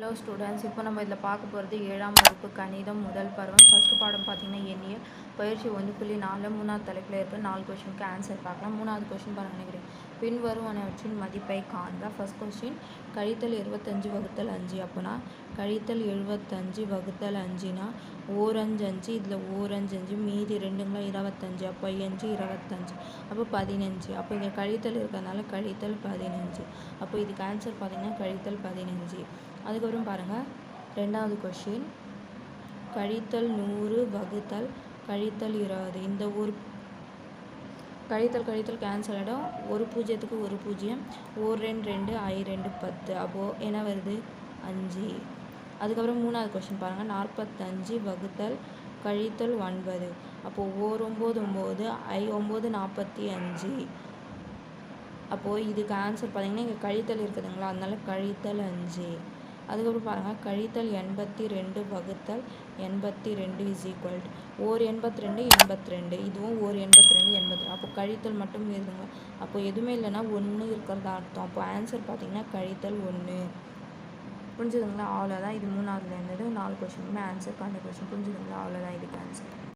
Hello students இப்போ நம்ம இதில் பார்க்க போகிறது ஏழாம் வகுப்பு கணிதம் முதல் பருவம். ஃபஸ்ட்டு பாடம் பார்த்தீங்கன்னா எண்ணியல். பயிற்சி ஒன்று புள்ளி நாலு மூணாவது தலைப்பில் இருக்க நாலு கொஷினுக்கு ஆன்சர் பார்க்கலாம். மூணாவது கொஷின் பாருங்க நினைக்கிறேன். பின்வருவனவற்றின் மதிப்பை காண்க. ஃபஸ்ட் கொஷின் கழித்தல் இருபத்தஞ்சு வகுத்தல் அஞ்சு அப்போனா கழித்தல் எழுபத்தஞ்சு வகுத்தல் அஞ்சுனா ஓரஞ்சு அஞ்சு இதில் ஓரஞ்சு அஞ்சு மீதி ரெண்டுங்களா இருபத்தஞ்சு அப்போ அஞ்சு இருபத்தஞ்சு அப்போ பதினஞ்சு. அப்போ இங்கே கழித்தல் இருக்கிறதுனால கழித்தல் பதினஞ்சு. அப்போ இதுக்கு ஆன்சர் பார்த்தீங்கன்னா கழித்தல் பதினஞ்சு. அதுக்கப்புறம் பாருங்கள் ரெண்டாவது கொஷின் கழித்தல் நூறு வகுத்தல் கழித்தல் இருபது. இந்த ஒரு கழித்தல் கழித்தல் கேன்சல் ஆகிடும் ஒரு பூஜ்ஜியத்துக்கு ஒரு பூஜ்ஜியம். ஓர் ரெண்டு ரெண்டு ஐ ரெண்டு பத்து. அப்போது என்ன வருது? அஞ்சு. அதுக்கப்புறம் மூணாவது கொஷின் பாருங்கள் நாற்பத்தஞ்சு வகுத்தல் கழித்தல் ஒன்பது. அப்போது ஓர் ஒம்பது ஒம்பது ஐ ஒம்பது நாற்பத்தி அஞ்சு. அப்போது இதுக்கு ஆன்சர் பார்த்தீங்கன்னா இங்கே கழித்தல் இருக்குதுங்களா? அதனால கழித்தல் அஞ்சு. அதுக்கப்புறம் பாருங்கள் கழித்தல் எண்பத்தி ரெண்டு வகுத்தல் எண்பத்தி ரெண்டு இஸ் ஈக்குவல் ஓர் எண்பத்தி ரெண்டு எண்பத்தி ரெண்டு இதுவும் ஓர் எண்பத்தி ரெண்டு எண்பத்தி ரெண்டு அப்போ கழித்தல் மட்டும் இருக்குதுங்க அப்போ எதுவுமே இல்லைன்னா ஒன்று இருக்கிறதா அர்த்தம். அப்போ ஆன்சர் பார்த்தீங்கன்னா கழித்தல் ஒன்று புரிஞ்சுதுங்களா? அவ்வளோதான் இது மூணாவதுலேருந்து நாலு கொஷினுமே ஆன்சர் பண்ண கொஷின் புரிஞ்சுதுங்களா? அவ்வளோதான் இதுக்கு ஆன்சர்